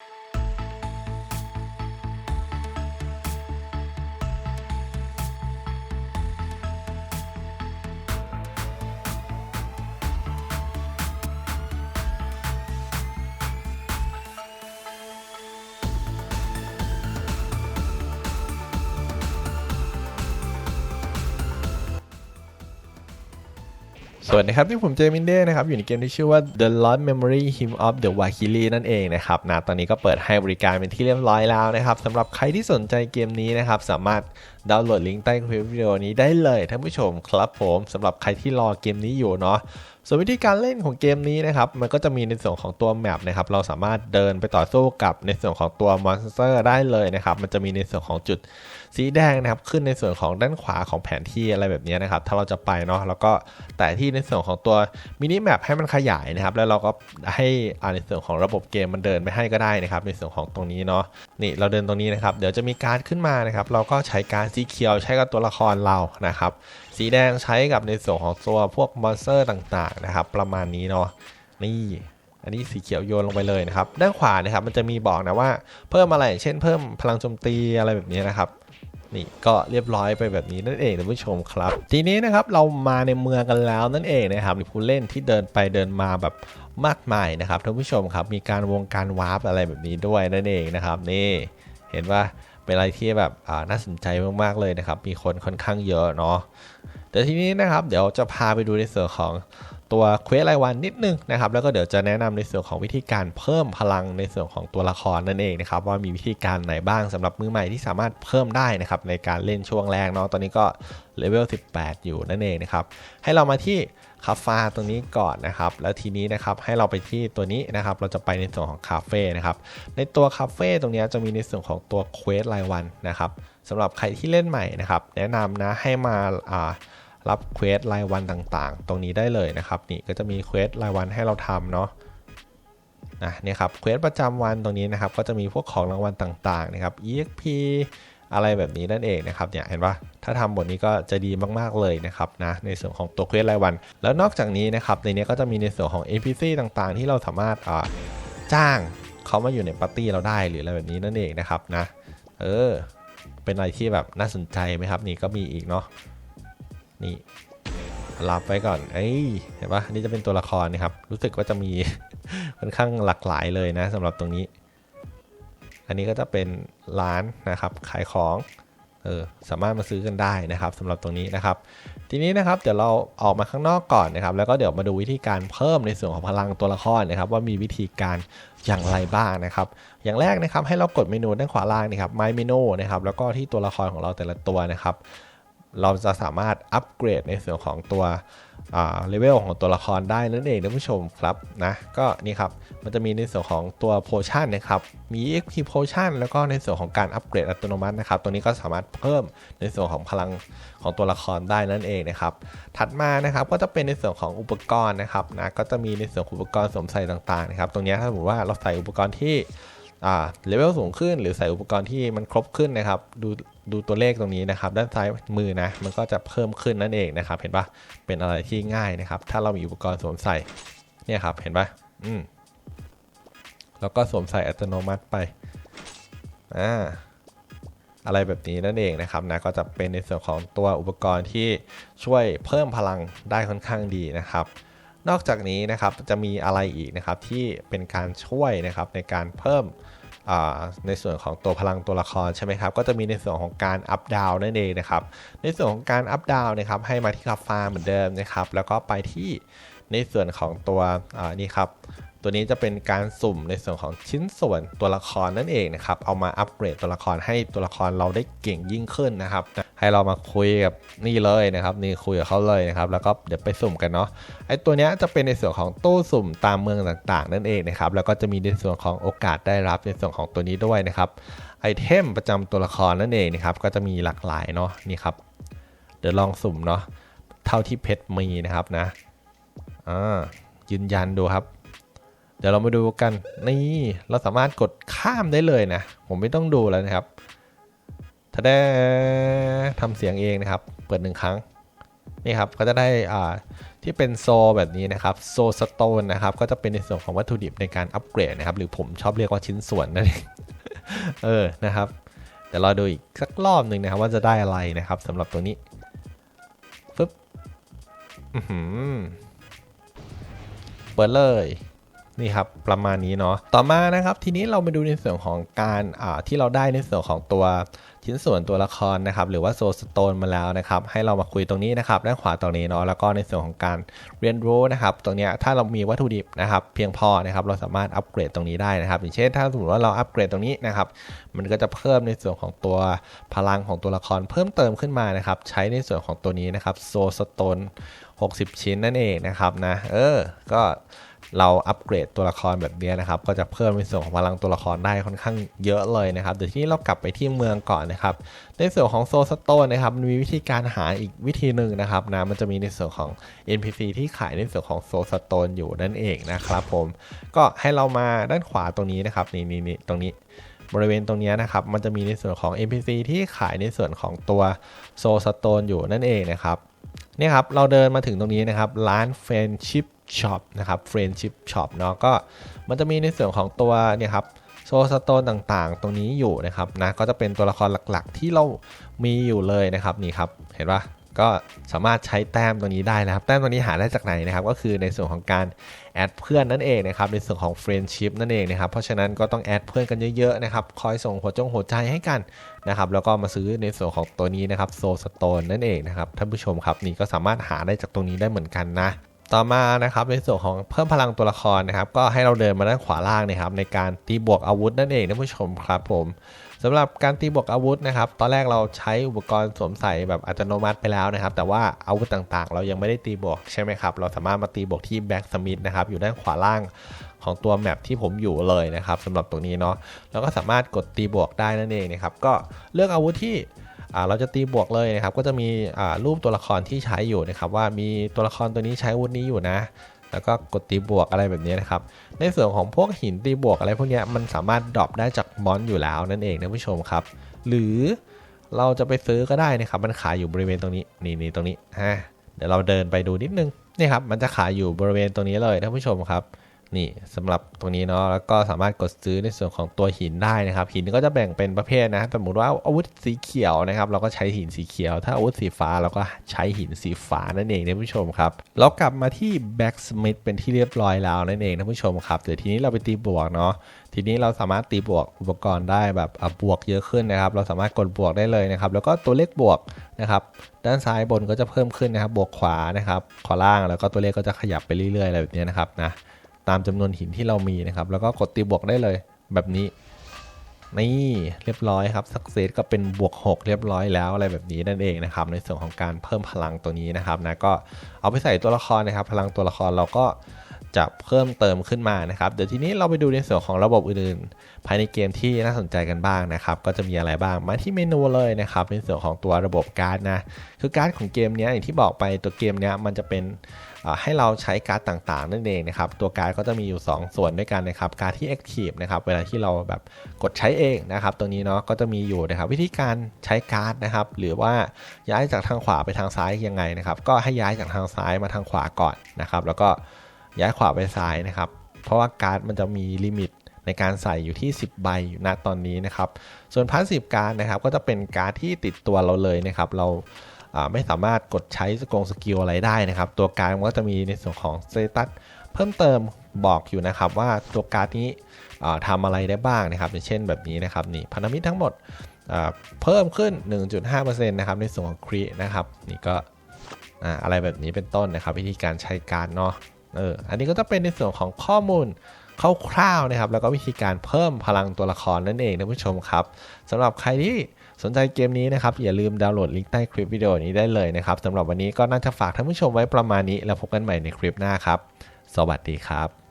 you สวัสดีครับที่ผมเจมินเด้นะครับ อยู่ในเกมที่ชื่อว่า The Lost Memory Hymn of the Valkyrie นั่นเองนะครับนะตอนนี้ก็เปิดให้บริการเป็นที่เรียบร้อยแล้วนะครับสำหรับใครที่สนใจเกมนี้นะครับ สามารถ ดาวน์โหลดลิงก์ใต้คลิปวิดีโอนี้ได้เลยท่านผู้ชมครับผมสำหรับใครที่รอเกมนี้อยู่เนาะส่วนวิธีการเล่นของเกมนี้นะครับ มันก็จะมีในส่วนของตัวแมปนะครับ เราสามารถเดินไปต่อสู้กับในส่วนของตัวมอนสเตอร์ได้เลยนะครับ มันจะมีในส่วนของจุดสีแดงนะครับ ขึ้นในส่วนของด้านขวาของแผนที่อะไรแบบนี้นะครับ ถ้าเราจะไปเนาะ แล้วก็แต่ที่ในส่วนของตัวมินิแมปให้มันขยายนะครับ แล้วเราก็ให้อ่าในส่วนของระบบเกมมันเดินไปให้ก็ได้นะครับ ในส่วนของตรงนี้เนาะ นี่เราเดินตรงนี้นะครับ เดี๋ยวจะมีการ์ดขึ้นมานะครับ เราก็ใช้การดสีเขียวใช้กับตัวละครเรานะครับ สีแดงใช้กับในส่วนของตัวพวกมอนสเตอร์ต่างๆนะครับ ประมาณนี้เนาะนี่อันนี้สีเขียวโยนลงไปเลยนะครับ ด้านขวานะครับมันจะมีบอกนะว่าเพิ่มอะไรเช่นเพิ่มพลังโจมตีอะไรแบบนี้นะครับนี่ก็เรียบร้อยไปแบบนี้นั่นเองท่านผู้ชมครับ ทีนี้นะครับเรามาในเมืองกันแล้วนั่นเองนะครับมีผู้เล่นที่เดินไปเดินมาแบบมากมายนะครับท่านผู้ชมครับมีการวงการวาร์ปอะไรแบบนี้ด้วยนั่นเองนะครับนี่เห็นว่า เป็นอะไรที่แบบน่าสนใจมากๆเลยนะครับ มีคนค่อนข้างเยอะเนาะแต่ทีนี้นะครับ เดี๋ยวจะพาไปดูในส่วนของ ตัวเควสรายวันนิดนึงนะครับ แล้วก็เดี๋ยวจะแนะนำในส่วนของวิธีการเพิ่มพลังในส่วนของตัวละครนั่นเองนะครับ ว่ามีวิธีการไหนบ้างสำหรับมือใหม่ที่สามารถเพิ่มได้นะครับในการเล่นช่วงแรกเนาะตอนนี้ก็เลเวล18 อยู่นั่นเองนะครับ ให้เรามาที่คาฟาตรงนี้ก่อนนะครับ แล้วทีนี้นะครับให้เราไปที่ตัวนี้นะครับ เราจะไปในส่วนของคาเฟ่นะครับ ในตัวคาเฟ่ตรงนี้จะมีในส่วนของตัวเควสรายวันนะครับสำหรับใครที่เล่นใหม่นะครับ แนะนำนะให้มาอ่า รับเควสรายวันต่างๆ ตรงนี้ได้เลยนะครับนี่ก็จะมีเควสรายวันให้เราทำเนาะนะเนี่ยครับเควสประจำวันตรงนี้นะครับ ก็จะมีพวกของรางวัลต่างๆนะครับ exp อะไรแบบนี้นั่นเองนะครับเนี่ยเห็นปะถ้าทำบทนี้ก็จะดีมากๆเลยนะครับนะในส่วนของตัวเควสรายวัน แล้วนอกจากนี้นะครับในนี้ก็จะมีในส่วนของ NPC ต่างๆ ที่เราสามารถจ้างเขามาอยู่ในปาร์ตี้เราได้หรืออะไรแบบนี้นั่นเองนะครับนะเออเป็นอะไรที่แบบน่าสนใจไหมครับนี่ก็มีอีกเนาะ นี่รับไปก่อน เอ้ย เห็นปะนี่จะเป็นตัวละครนะครับ รู้สึกว่าจะมีค่อนข้างหลากหลายเลยนะสำหรับตรงนี้ อันนี้ก็จะเป็นร้านนะครับ ขายของ เออ สามารถมาซื้อกันได้นะครับสำหรับตรงนี้นะครับ ทีนี้นะครับ เดี๋ยวเราออกมาข้างนอกก่อนนะครับ แล้วก็เดี๋ยวมาดูวิธีการเพิ่มในส่วนของพลังตัวละครนะครับ ว่ามีวิธีการอย่างไรบ้างนะครับ อย่างแรกนะครับ ให้เรากดเมนูด้านขวาล่างนะครับ My Menu นะครับ แล้วก็ที่ตัวละครของเราแต่ละตัวนะครับ เราจะสามารถอัปเกรดในส่วนของตัวเลเวลของตัวละครได้นั่นเองท่านผู้ชมครับนะก็นี่ครับมันจะมีในส่วนของตัวโพชั่นนะครับมี EXP Potion แล้วก็ในส่วนของการอัปเกรดอัตโนมัตินะครับตัวนี้ก็สามารถเพิ่มในส่วนของพลังของตัวละครได้นั่นเองนะครับถัดมานะครับก็จะเป็นในส่วนของอุปกรณ์นะครับนะก็จะมีในส่วนอุปกรณ์สวมใส่ต่างๆนะครับตรงนี้ถ้าสมมติว่าเราใส่อุปกรณ์ที่ เลเวลสูงขึ้น หรือใส่อุปกรณ์ที่มันครบขึ้นนะครับ ดูดูตัวเลขตรงนี้นะครับ ด้านซ้ายมือนะมันก็จะเพิ่มขึ้นนั่นเองนะครับ เห็นปะเป็นอะไรที่ง่ายนะครับ ถ้าเรามีอุปกรณ์สวมใส่เนี่ยครับเห็นปะอืมแล้วก็สวมใส่อัตโนมัติไปอ่าอะไรแบบนี้นั่นเองนะครับนะก็จะเป็นในส่วนของตัวอุปกรณ์ที่ช่วยเพิ่มพลังได้ค่อนข้างดีนะครับ นอกจากนี้นะครับจะมีอะไรอีกนะครับที่เป็นการช่วยนะครับในการเพิ่มในส่วนของตัวพลังตัวละครใช่ไหมครับ ก็จะมีในส่วนของการอัพดาวนั่นเองนะครับ ในส่วนของการอัพดาวนะครับให้มาที่คาฟาเหมือนเดิมนะครับ แล้วก็ไปที่ในส่วนของตัวนี่ครับ ตัวนี้จะเป็นการสุ่มในส่วนของชิ้นส่วนตัวละครนั่นเองนะครับ เอามาอัปเกรดตัวละครให้ตัวละครเราได้เก่งยิ่งขึ้นนะครับ ให้เรามาคุยกับนี่เลยนะครับนี่คุยกับเขาเลยนะครับแล้วก็เดี๋ยวไปสุ่มกันเนาะไอตัวนี้จะเป็นในส่วนของตู้สุ่มตามเมืองต่างๆ นั่นเองนะครับแล้วก็จะมีในส่วนของโอกาสได้รับในส่วนของตัวนี้ด้วยนะครับไอเทมประจำตัวละครนั่นเองนะครับก็จะมีหลากหลายเนาะนี่ครับเดี๋ยวลองสุ่มเนาะเท่าที่เพชรมีนะครับนะอ่ายืนยันดูครับ เดี๋ยวเรามาดูกันนี่เราสามารถกดข้ามได้เลยนะ ผมไม่ต้องดูแล้วนะครับ ถ้าได้ทำเสียงเองนะครับ เปิดหนึ่งครั้ง นี่ครับ ก็จะได้อ่าที่เป็นโซแบบนี้นะครับ โซสโตนนะครับ ก็จะเป็นในส่วนของวัตถุดิบในการอัปเกรดนะครับ หรือผมชอบเรียกว่าชิ้นส่วนนั่นเอง เออ นะครับ เดี๋ยวเราดูอีกสักรอบหนึ่งนะครับว่าจะได้อะไรนะครับสำหรับตัวนี้ฟึบอือหือเปิดเลย นี่ครับประมาณนี้เนาะต่อมานะครับ ทีนี้เรามาดูในส่วนของการที่เราได้ในส่วนของตัวชิ้นส่วนตัวละครนะครับ หรือว่าโซสโตนมาแล้วนะครับ ให้เรามาคุยตรงนี้นะครับด้านขวาตรงนี้เนาะแล้วก็ในส่วนของการเรียนรู้นะครับ ตรงนี้ถ้าเรามีวัตถุดิบนะครับ เพียงพอนะครับ เราสามารถอัปเกรดตรงนี้ได้นะครับ อย่างเช่น ถ้าสมมติว่าเราอัปเกรดตรงนี้นะครับ มันก็จะเพิ่มในส่วนของตัวพลังของตัวละคร เพิ่มเติมขึ้นมานะครับ ใช้ในส่วนของตัวนี้นะครับโซสโตน60 ชิ้นนั่นเองนะครับนะเออก็ เราอัปเกรดตัวละครแบบนี้นะครับก็จะเพิ่มในส่วนของพลังตัวละครได้ค่อนข้างเยอะเลยนะครับเดี๋ยวที่นี้เรากลับไปที่เมืองก่อนนะครับในส่วนของโซสโตนนะครับมันมีวิธีการหาอีกวิธีหนึ่งนะครับนะมันจะมีในส่วนของ NPC ที่ขายในส่วนของโซสโตนอยู่นั่นเองนะครับผมก็ให้เรามาด้านขวาตรงนี้นะครับนี่นี่นี่ตรงนี้บริเวณตรงนี้นะครับ มันจะมีในส่วนของ NPC ที่ขายในส่วนของตัวโซสโตนอยู่นั่นเองนะครับ นี่ครับเราเดินมาถึงตรงนี้นะครับร้าน Friendship Shop นะครับ Friendship Shop เนาะก็มันจะมีในส่วนของตัวเนี่ยครับโซสโตนต่างๆ ตรงนี้อยู่นะครับนะก็จะเป็นตัวละครหลักๆ ที่เรามีอยู่เลยนะครับนี่ครับเห็นปะ ก็สามารถใช้แต้มตัวนี้ได้นะครับ แต้มตัวนี้หาได้จากไหนนะครับ ก็คือในส่วนของการแอดเพื่อนนั่นเองนะครับ ในส่วนของ Friendship นั่นเองนะครับ เพราะฉะนั้นก็ต้องแอดเพื่อนกันเยอะๆนะครับ คอยส่งหัวจงหัวใจให้กันนะครับ แล้วก็มาซื้อในส่วนของตัวนี้นะครับโซสโตนนั่นเองนะครับ ท่านผู้ชมครับนี่ก็สามารถหาได้จากตรงนี้ได้เหมือนกันนะต่อมานะครับในส่วนของเพิ่มพลังตัวละครนะครับ ก็ให้เราเดินมาด้านขวาล่างนะครับ ในการตีบวกอาวุธนั่นเองท่านผู้ชมครับผม สำหรับการตีบวกอาวุธนะครับ ตอนแรกเราใช้อุปกรณ์สวมใส่แบบอัตโนมัติไปแล้วนะครับ แต่ว่าอาวุธต่างๆ เรายังไม่ได้ตีบวกใช่ไหมครับ เราสามารถมาตีบวกที่แบ็กสมิธนะครับ อยู่ด้านขวาล่างของตัวแมปที่ผมอยู่เลยนะครับสำหรับตรงนี้เนาะเราก็สามารถกดตีบวกได้นั่นเองนะครับ ก็เลือกอาวุธที่เราจะตีบวกเลยนะครับ ก็จะมีรูปตัวละครที่ใช้อยู่นะครับ ว่ามีตัวละครตัวนี้ใช้อาวุธนี้อยู่นะ แล้วก็กดตีบวกอะไรแบบนี้นะครับ ในส่วนของพวกหินตีบวกอะไรพวกนี้มันสามารถดรอปได้จากมอนอยู่แล้วนั่นเองนะผู้ชมครับ หรือเราจะไปซื้อก็ได้นะครับ มันขายอยู่บริเวณตรงนี้นี่นี่ตรงนี้ฮะเดี๋ยวเราเดินไปดูนิดนึงนี่ครับมันจะขายอยู่บริเวณตรงนี้เลยท่านผู้ชมครับ นี่สำหรับตรงนี้เนาะแล้วก็สามารถกดซื้อในส่วนของตัวหินได้นะครับ หินก็จะแบ่งเป็นประเภทนะสมมติว่าอาวุธสีเขียวนะครับ เราก็ใช้หินสีเขียว ถ้าอาวุธสีฟ้าเราก็ใช้หินสีฟ้านั่นเองท่านผู้ชมครับเรากลับมาที่ Blacksmith เป็นที่เรียบร้อยแล้วนั่นเองท่านผู้ชมครับเดี๋ยวทีนี้เราไปตีบวกเนาะทีนี้เราสามารถตีบวกอุปกรณ์ได้แบบบวกเยอะขึ้นนะครับ เราสามารถกดบวกได้เลยนะครับ แล้วก็ตัวเลขบวกนะครับ ด้านซ้ายบนก็จะเพิ่มขึ้นนะครับ บวกขวานะครับ ขวาล่างแล้วก็ตัวเลขก็จะขยับไปเรื่อยๆอะไรแบบนี้นะครับนะ ตามจำนวนหินที่เรามีนะครับ แล้วก็กดตีบวกได้เลยแบบนี้ นี่เรียบร้อยครับสักเซสก็เป็นบวก 6 เรียบร้อยแล้วอะไรแบบนี้นั่นเองนะครับ ในส่วนของการเพิ่มพลังตัวนี้นะครับนะก็เอาไปใส่ตัวละครนะครับ พลังตัวละครเราก็ จะเพิ่มเติมขึ้นมานะครับ เดี๋ยวทีนี้เราไปดูในส่วนของระบบอื่นๆ ภายในเกมที่น่าสนใจกันบ้างนะครับ ก็จะมีอะไรบ้าง มาที่เมนูเลยนะครับ ในส่วนของตัวระบบการ์ดนะ คือการ์ดของเกมนี้อย่างที่บอกไปตัวเกมนี้มันจะเป็นให้เราใช้การ์ดต่างๆ นั่นเองนะครับ ตัวการ์ดก็จะมีอยู่ 2 ส่วนด้วยกันนะครับ การ์ดที่ Active นะครับ เวลาที่เราแบบกดใช้เองนะครับตัวนี้เนาะ ก็จะมีอยู่นะครับ วิธีการใช้การ์ดนะครับ หรือว่าย้ายจากทางขวาไปทางซ้ายยังไงนะครับ ก็ให้ย้ายจากทางซ้ายมาทางขวาก่อนนะครับ แล้วก็ ย้ายขวาไปซ้ายนะครับ เพราะว่าการ์ดมันจะมีลิมิตในการใส่อยู่ที่ 10 ใบอยู่ณตอนนี้นะครับ ส่วนพาสซีฟการ์ดนะครับก็จะเป็นการ์ดที่ติดตัวเราเลยนะครับ เราไม่สามารถกดใช้สกงสกิลอะไรได้นะครับ ตัวการ์ดก็จะมีในส่วนของสเตตัสเพิ่มเติมบอกอยู่นะครับว่าตัวการ์ดนี้ทำอะไรได้บ้างนะครับ อย่างเช่นแบบนี้นะครับนี่พันธมิตรทั้งหมดเพิ่มขึ้น 1.5%นะครับในส่วนของครีนะครับนี่ก็อะไรแบบนี้เป็นต้นนะครับ วิธีการใช้การ์ดเนาะ เอออันนี้ก็จะเป็นในส่วนของข้อมูลคร่าวๆนะครับ แล้วก็วิธีการเพิ่มพลังตัวละครนั่นเองนะผู้ชมครับสำหรับใครที่สนใจเกมนี้นะครับ อย่าลืมดาวน์โหลดลิงก์ใต้คลิปวิดีโอนี้ได้เลยนะครับสำหรับวันนี้ก็น่าจะฝากท่านผู้ชมไว้ประมาณนี้ แล้วพบกันใหม่ในคลิปหน้าครับ สวัสดีครับ